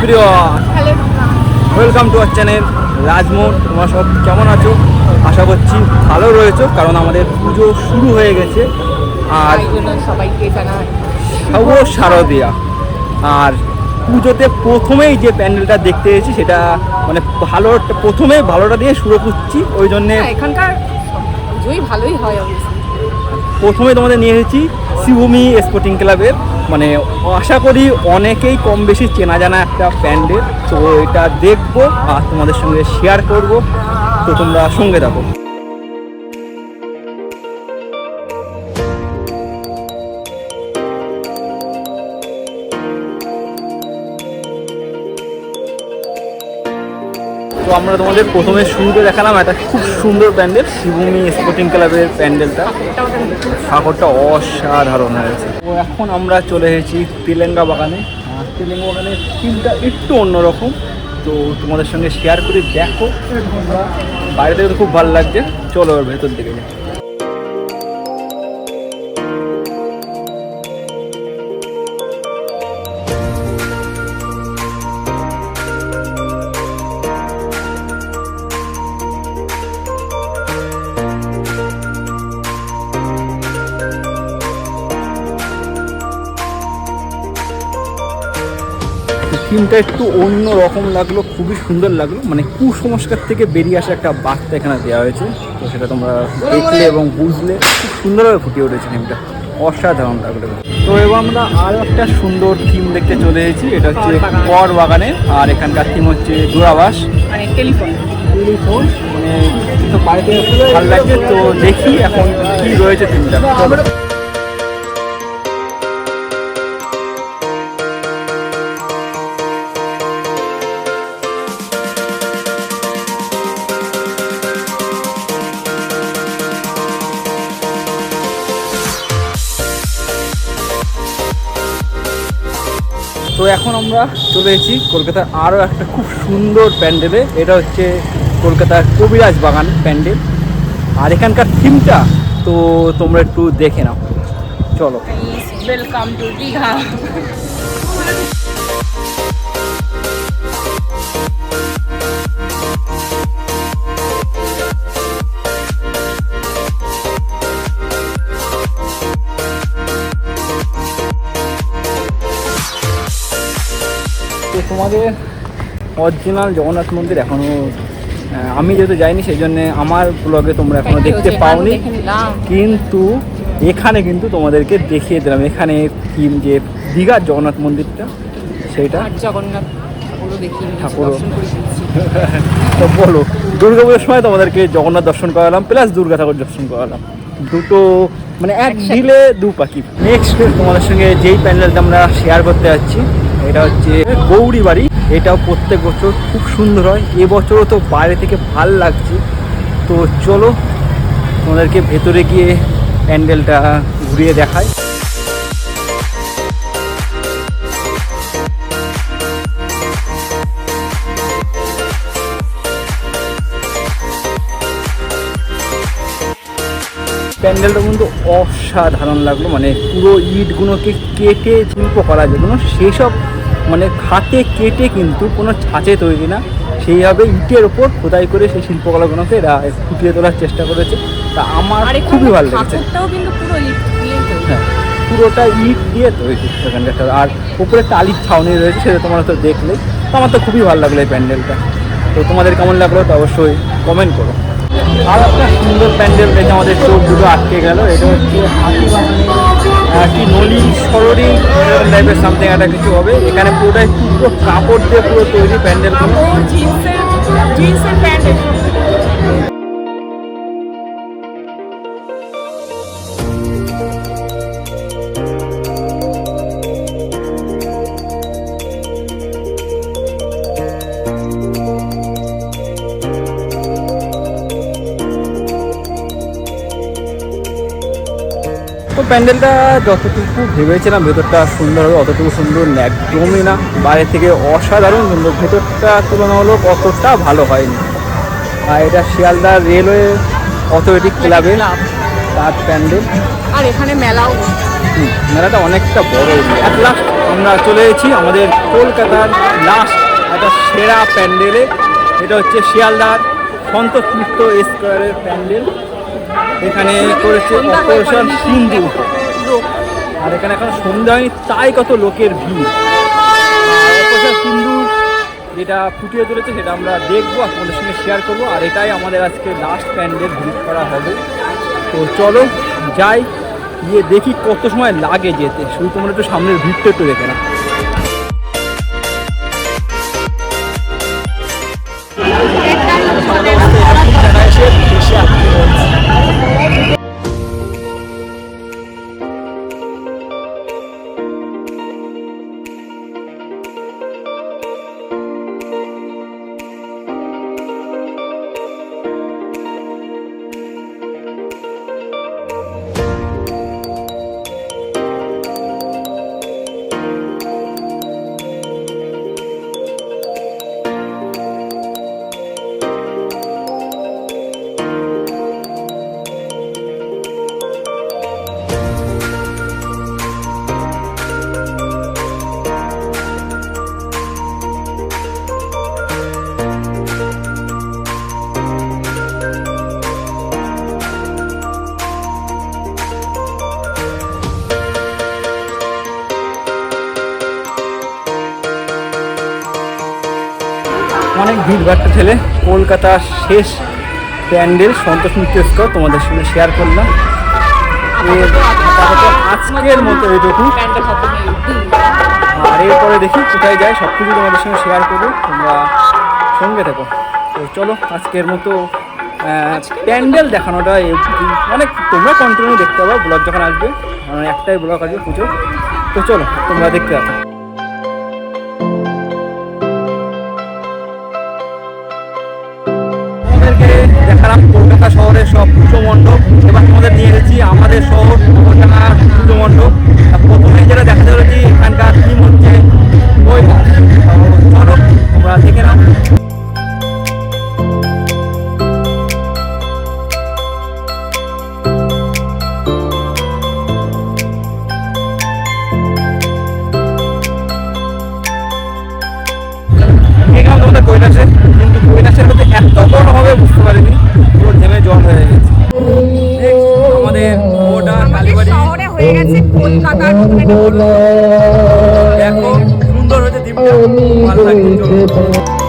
Everyone welcome to our channel Rajmohan তোমরা সব কেমন আছো? আশা করছি ভালো রয়েছো কারণ আমাদের পুজো শুরু হয়ে গেছে। আর সবাইকে শুভ শারদিয়া। আর পুজোতে প্রথমেই যে প্যান্ডেলটা দেখতে এসেছি সেটা মানে ভালো প্রথমে ভালোটা দিয়ে শুরু করছি ওই জন্যে হ্যাঁ, এখানকার পুজোই ভালোই হয় প্রথমে তোমাদের নিয়ে এসেছি শিবভূমি স্পোর্টিং ক্লাবের মানে আশা করি অনেকেই কম বেশি চেনা জানা একটা প্যান্ডেল তো এটা দেখব আর তোমাদের সঙ্গে শেয়ার করব। তো তোমরা সঙ্গে থাকো। তো আমরা তোমাদের প্রথমে শুরুতে দেখালাম এটা খুব সুন্দর প্যান্ডেল, শিবভূমি স্পোর্টিং ক্লাবের প্যান্ডেলটা। সাগরটা অসাধারণ হয়ে গেছে তো এখন আমরা চলে এসেছি তেলেঙ্গা বাগানে। তেলেঙ্গা বাগানের থিমটা একটু অন্যরকম। তো তোমাদের সঙ্গে শেয়ার করে দেখো। বাইরে থেকে তো খুব ভালো লাগছে। চলো ভেতর দিকে যাই। থিমটা একটু অন্য রকম লাগল খুবই সুন্দর লাগল। মানে কুসংস্কার থেকে বেরিয়ে আসা একটা বার্তা এখানে দেওয়া হয়েছে। তো সেটা তোমরা দেখলে এবং বুঝলে। খুব সুন্দরভাবে ফুটিয়ে উঠেছে থিমটা অসাধারণ লাগল। তো এবার আমরা আরও একটা সুন্দর থিম দেখতে চলে এসেছি। এটা হচ্ছে কর বাগানে। আর এখানকার থিম হচ্ছে দূরাবাস। মানে টেলিফোন। টেলিফোন। মানে তো বাড়িতে ভালো লাগছে। তো দেখি এখন কি রয়েছে থিমটা তো এখন আমরা চলে এসেছি কলকাতার আরও একটা খুব সুন্দর প্যান্ডেলে। এটা হচ্ছে কলকাতার কবিরাজ বাগান প্যান্ডেল। আর এখানকার থিমটা তো তোমরা একটু দেখে নাও। চলো। ওয়েলকাম টু দীঘা তোমাদের অরিজিনাল জগন্নাথ মন্দির এখনও আমি যেহেতু যাইনি সেই জন্যে আমার ব্লগে তোমরা এখনও দেখতে পাওনি। কিন্তু এখানে কিন্তু তোমাদেরকে দেখিয়ে দিলাম এখানে থিম যে দীঘার জগন্নাথ মন্দিরটা সেইটা আর জগন্নাথ ঠাকুরও। তো বলো দুর্গাপুজোর সময় তোমাদেরকে জগন্নাথ দর্শন করালাম প্লাস দুর্গা ঠাকুর দর্শন করালাম। দুটো মানে এক। ঢিলে দু পাখি। নেক্সট তোমাদের সঙ্গে যেই প্যান্ডেলটা আমরা শেয়ার করতে যাচ্ছি এটা হচ্ছে গৌরী বাড়ি এটাও প্রত্যেক বছর খুব সুন্দর হয়। এবছরও তো বাইরে থেকে ভালো লাগছে। তো চলো, তোমাদেরকে ভেতরে গিয়ে প্যান্ডেলটা ঘুরিয়ে দেখায় প্যান্ডেলটা কিন্তু অসাধারণ লাগল। মানে পুরো ইটগুলোকে কেটে শিল্প করা যেগুলো সেই সব মানে হাতে কেটে কিন্তু কোনো ছাঁচে তৈরি না। সেইভাবে ইটের ওপর খোদাই করে সেই শিল্পকলাগুলোকে এরা ফুটিয়ে তোলার চেষ্টা করেছে। তা আমার খুবই ভালো লেগেছে। হ্যাঁ পুরোটা ইট দিয়ে তৈরি এখানকারটা আর উপরে টালির ছাউনি রয়েছে সেটা তোমরা তো দেখলে। তো আমার তো খুবই ভালো লাগল এই প্যান্ডেলটা। তো তোমাদের কেমন লাগল তো অবশ্যই কমেন্ট করো। আর একটা সুন্দর প্যান্ডেল দেখে আমাদের চোখ দুটো আটকে গেল। এটা হচ্ছে কি নলি, সররি টাইপের সামথিং একটা কিছু হবে। এখানে পুরোটাই পুরো কাপড় দিয়ে পুরো তৈরি প্যান্ডেলগুলো। ও জিন্সের প্যান্ট প্যান্ডেলটা যতটুকু ভেবেছিলাম ভেতরটা সুন্দর হবে অতটুকু সুন্দর একদমই না। বাইরে থেকে অসাধারণ সুন্দর ভেতরটা তুলনামূলক অতটা ভালো হয়নি। আর এটা শিয়ালদা রেলওয়ে অথরিটি ক্লাবে। তার প্যান্ডেল। আর এখানে মেলাও মেলাটা অনেকটা বড় এক লাস্ট আমরা চলে এসেছি আমাদের কলকাতার লাস্ট একটা সেরা প্যান্ডেলে। এটা হচ্ছে শিয়ালদার সন্তোষ মিত্র স্কোয়ারের প্যান্ডেল। এখানে করেছে অপারেশন সিন্ধু। আর এখানে এখন সন্ধ্যা হয়নি, তাই কত লোকের ভিড়। অপারেশন সিন্ধু যেটা ফুটিয়ে তুলেছে, সেটা আমরা দেখব আর তোমাদের সঙ্গে শেয়ার করব। আর এটাই আমাদের আজকে লাস্ট প্যান্ডেল ভিজিট করা হবে। তো চলো যাই, গিয়ে দেখি কত সময় লাগে যেতে। শুধু তোমরা একটু সামনের ভিড়টা একটু দেখে না অনেক ভিড়ভাট্টা ছেলে কলকাতার শেষ প্যান্ডেল সন্তোষ মিত্র স্কোয়ার তোমাদের সঙ্গে শেয়ার করলাম। আজকের মতো এইটুকু আর এরপরে দেখি কোথায় যায় সব কিছু তোমাদের সঙ্গে শেয়ার করব। তোমরা সঙ্গে থেকো। তো চলো, আজকের মতো প্যান্ডেল দেখানোটা অনেক তোমরা কন্টিনিউ দেখতে পাবো ব্লগ যখন আসবে কারণ একটাই ব্লগ আসবে পুজো তো চলো, তোমরা দেখতে পাবো শহরের সব পুজো মণ্ডপ এবার তোমাদের নিয়ে এসেছি আমাদের শহর ঘটনার পুজো মণ্ডপ। প্রথমে যেটা দেখা চলেছি, এখানকার থিম হচ্ছে বই চলো, আমরা দেখে নাও। ভালো লাগছে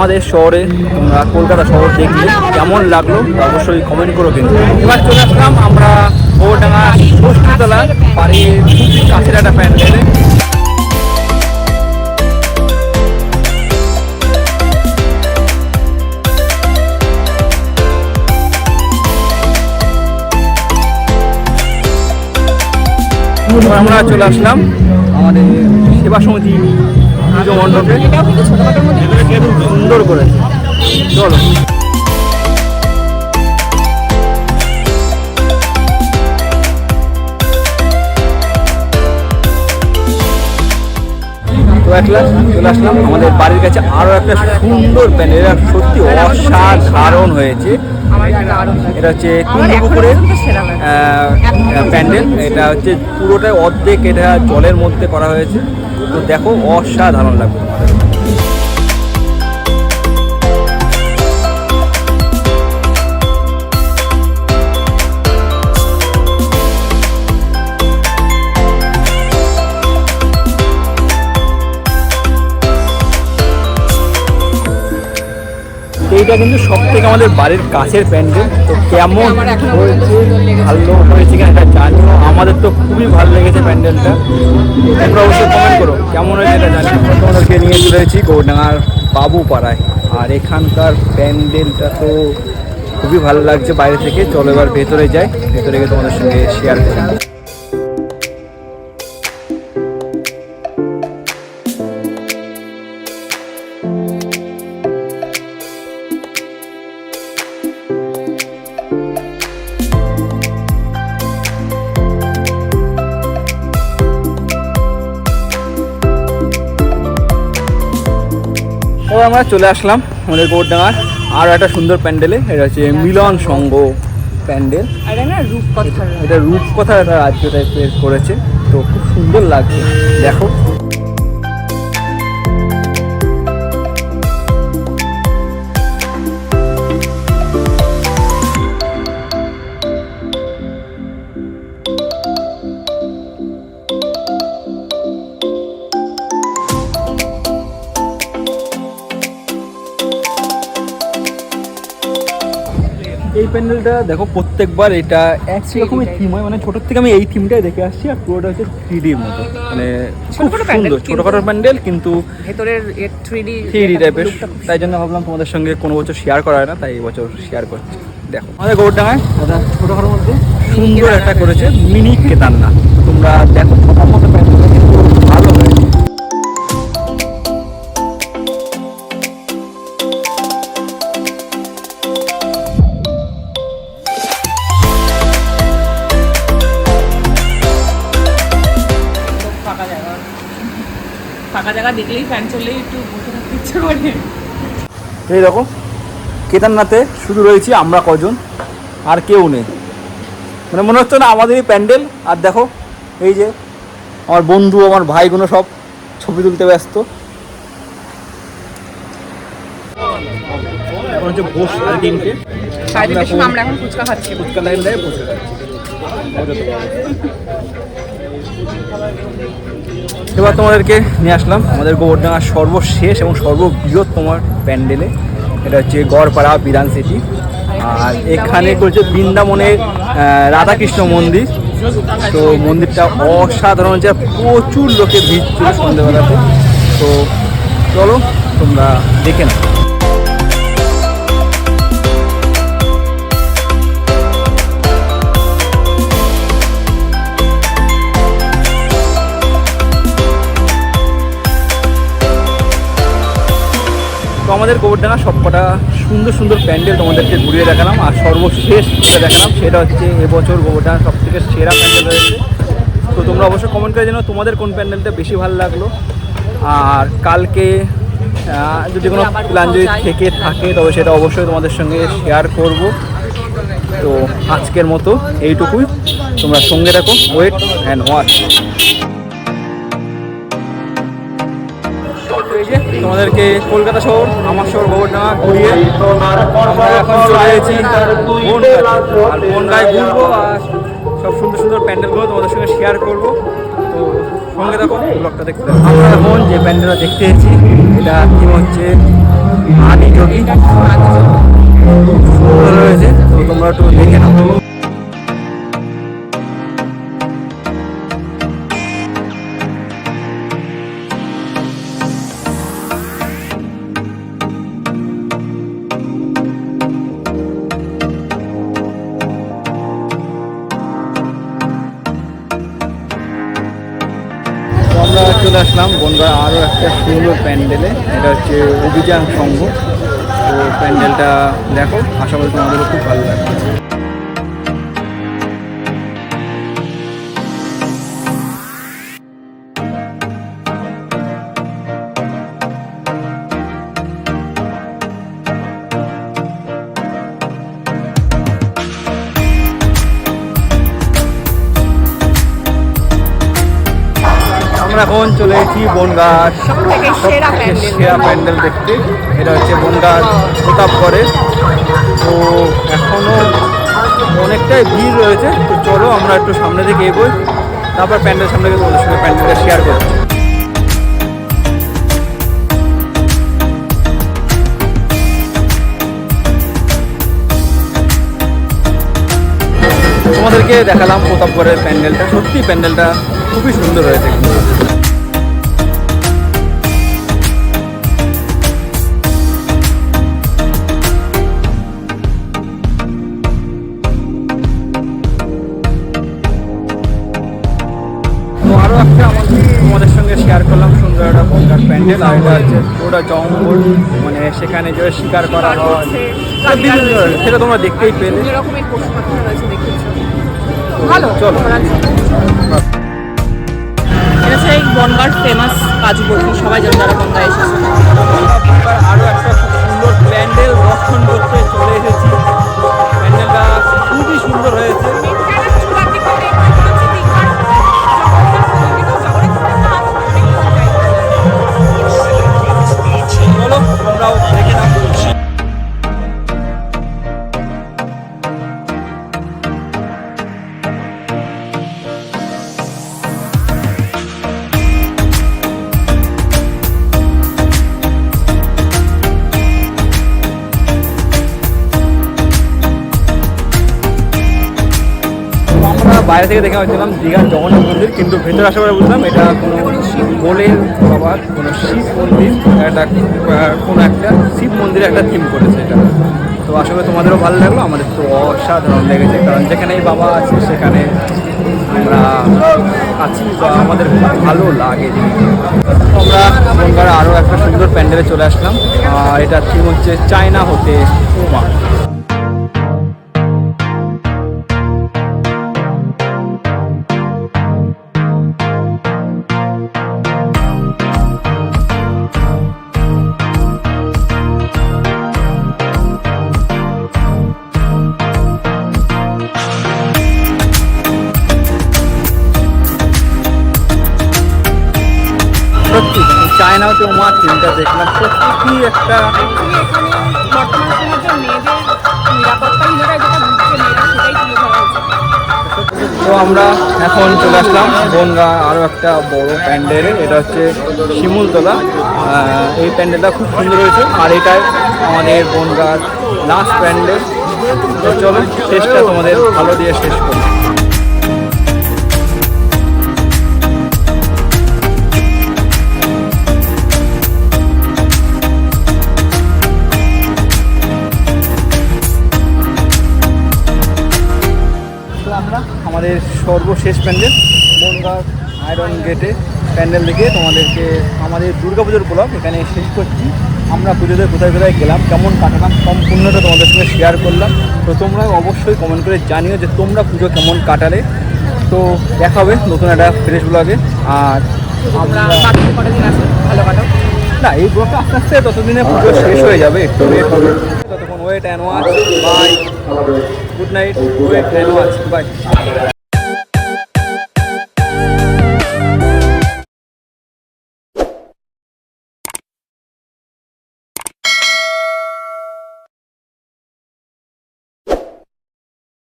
আমাদের শহরে তোমরা কলকাতা শহর দেখলে কেমন লাগল অবশ্যই কমেন্ট করো কিন্তু। এবার চলে আসলাম আমরা গোবরডাঙ্গা ষষ্ঠীতলা বাড়ির কাছের একটা প্যান্ডেলে। আমরা চলে আসলাম আমাদের সেবা সমিতি পুজো মণ্ডপে সুন্দর চলো আসলাম। আমাদের বাড়ির কাছে আরও একটা সুন্দর প্যান্ডেল। এটা সত্যি অসাধারণ হয়েছে। এটা হচ্ছে কুন্ডুপুকুরের। প্যান্ডেল। এটা হচ্ছে পুরোটাই অর্ধেক এটা জলের মধ্যে করা হয়েছে। তো দেখো অসাধারণ লাগবে। এইটা কিন্তু সব থেকে আমাদের বাড়ির কাছের প্যান্ডেল। তো কেমন হয়েছে। ভালো হয়েছে কিনা এটা জানিও। আমাদের তো খুবই ভালো লেগেছে প্যান্ডেলটা। তোমরা অবশ্যই কমেন্ট করো। কেমন হয়েছে এটা জানি তোমাদেরকে নিয়ে চলে এসেছি গৌডাঙ্গার বাবু পাড়ায়। আর এখানকার প্যান্ডেলটা তো খুবই ভালো লাগছে বাইরে থেকে। চলো এবার ভেতরে যাই। ভেতরে গিয়ে তোমাদের সঙ্গে শেয়ার করি এবার আমরা চলে আসলাম আমাদের ডাঙার। আরও একটা সুন্দর প্যান্ডেলে এটা হচ্ছে মিলন সংঘ প্যান্ডেল। আর এটা রূপকথা এটা একটা রাজ্য টাইপের করেছে তো খুব সুন্দর লাগছে। দেখো। প্যান্ডেলটা দেখো প্রত্যেকবার এটা একই রকমের থিম হয়। মানে ছোটোর থেকে আমি এই থিমটাই দেখে আসছি আর পুরোটা হচ্ছে থ্রি ডির মতো। মানে খুব প্যান্ডেল, সুন্দর ছোটোখাটো প্যান্ডেল কিন্তু ভেতরের থ্রি ডি থ্রি ডি টাইপের তাই জন্য ভাবলাম তোমাদের সঙ্গে কোনো বছর শেয়ার করা হয় না তাই এই বছর শেয়ার করছি। দেখো আমাদের গৌরডাঙ্গায় ওটা ছোটোখাটোর মধ্যে সুন্দর একটা করেছে মিনি কেদারনাথ। তোমরা দেখো মতো প্যান্ডেলটা দেখলেই ফ্যান চললেই একটু বসে থাকতে ইচ্ছে করে। এই রকম কেদারনাথে শুধু রয়েছি আমরা কজন আর কেউ নেই। মানে মনে হচ্ছে না আমাদের এই প্যান্ডেল আর দেখো এই যে আমার বন্ধু আমার ভাইগুলো সব ছবি তুলতে ব্যস্ত। এখন হচ্ছে ভোজ সাড়ে তিনটে সাড়ে তিনটের সময় আমরা এখন ফুচকা খাচ্ছি। ফুচকা লাইন দেয় এবার তোমাদেরকে নিয়ে আসলাম। আমাদের গোবরডাঙ্গার সর্বশেষ এবং সর্ববৃহৎ তোমার প্যান্ডেলে। এটা হচ্ছে গড়পাড়া বিধান সিটি। আর এখানে করছে বৃন্দাবনের রাধাকৃষ্ণ মন্দির। তো মন্দিরটা অসাধারণ যে প্রচুর লোকের ভিড় ছিল সন্ধ্যেবেলাতে। তো চলো, তোমরা দেখে নাও। আমাদের গোবরডাঙ্গা সবকটা সুন্দর সুন্দর প্যান্ডেল তোমাদেরকে ঘুরিয়ে দেখালাম আর সর্বশেষ যেটা দেখালাম সেটা হচ্ছে এবছর গোবরডাঙ্গা সব থেকে সেরা প্যান্ডেল রয়েছে তো তোমরা অবশ্যই কমেন্ট করে জানো তোমাদের কোন প্যান্ডেলটা বেশি ভালো লাগল। আর কালকে যদি কোনো প্ল্যান যদি থেকে থাকে তবে সেটা অবশ্যই তোমাদের সঙ্গে শেয়ার করব। তো আজকের মতো এইটুকুই তোমরা সঙ্গে রাখো ওয়েট অ্যান্ড ওয়াচ তোমাদেরকে কলকাতা শহর, আমার শহর গোবরডাঙ্গা ঘুরিয়ে আমরা এখন চলে এসেছি বনগাঁ আর ঘুরবো আর সব সুন্দর সুন্দর প্যান্ডেলগুলো তোমাদের সঙ্গে শেয়ার করব। তো সঙ্গে দেখো ব্লগটা দেখতে। আমরা এখন যে প্যান্ডেলটা দেখতে এসেছি, এটা কি হচ্ছে? আদি যোগী রয়েছে, তো তোমরা একটু দেখে নাও। চলে আসলাম। বন্ধুরা আরও একটা সুন্দর প্যান্ডেলে। এটা হচ্ছে অভিযান সংঘ। তো প্যান্ডেলটা দেখো, আশা করি তোমাদেরও খুব ভালো লাগবে। এখন চলে এসেছি বনগাঁ থেকে সেরা প্যান্ডেল। দেখতে। এটা হচ্ছে বনগাঁ প্রতাপগড়ের তো এখনও অনেকটাই ভিড় রয়েছে। তো চলো আমরা একটু সামনে দিকে এগোই। তারপর প্যান্ডেল সামনে গিয়ে তোমাদের সঙ্গে প্যান্ডেলটা শেয়ার করছি তোমাদেরকে দেখালাম প্রতাপগড়ের প্যান্ডেলটা। সত্যি প্যান্ডেলটা খুবই সুন্দর হয়েছে কিন্তু। আর পুরোটা জঙ্গল মানে সেখানে যে শিকার করা হয়। সেটা তোমরা দেখতেই পেলে। চলো। এটা হচ্ছে বনগার ফেমাস কাজু বরফি সবাই জানে যারা বনগায় এসেছে। এবার আরও একটা খুব সুন্দর প্যান্ডেল দর্শন করতে চলে এসেছি। প্যান্ডেলটা খুবই সুন্দর হয়েছে বাইরে থেকে দেখে হয়েছিলাম দীঘার জগন্নাথ মন্দির, কিন্তু ভেতরে আসার পরে বুঝলাম এটা কোনো বলের বাবার কোনো শিব মন্দির একটা কোনো একটা শিব মন্দিরে একটা থিম করেছে এটা তো করি তোমাদেরও ভালো লাগল, আমাদের তো অসাধারণ লেগেছে, কারণ যেখানেই বাবা আছে, সেখানে আমরা আছি বা আমাদের ভালো লাগে। আমরা আরও একটা সুন্দর প্যান্ডেলে চলে আসলাম এটা থিম হচ্ছে চায়না হতে উমা উমা থিমটা দেখলাম। সত্যি একটা তুলে ধরা তো আমরা এখন চলে আসলাম বনগা আরও একটা বড় প্যান্ডেল। এটা হচ্ছে শিমুলতলা। এই প্যান্ডেলটা খুব সুন্দর হয়েছে। আর এটাই আমাদের বনগার লাস্ট প্যান্ডেল। তো চলো, শেষটা তোমাদের ভালো দিয়ে শেষ করি আমাদের সর্বশেষ প্যান্ডেল বনগাঁ আয়রন গেটে প্যান্ডেল দেখে তোমাদেরকে আমাদের দুর্গা পুজোর ব্লগ এখানে শেষ করছি। আমরা পুজোতে কোথায় কোথায় গেলাম কেমন কাটালাম সম্পূর্ণটা তোমাদের সঙ্গে শেয়ার করলাম। তো তোমরা অবশ্যই কমেন্ট করে জানিও যে তোমরা পুজো কেমন কাটালে। তো দেখা হবে নতুন একটা ফ্রেশ ব্লগে আর আমরা ভালো না এই ব্লগটা আস্তে আস্তে ততদিনে পুজো শেষ হয়ে যাবে একটু হবে। ততক্ষণ wait and watch bye good night wait and watch bye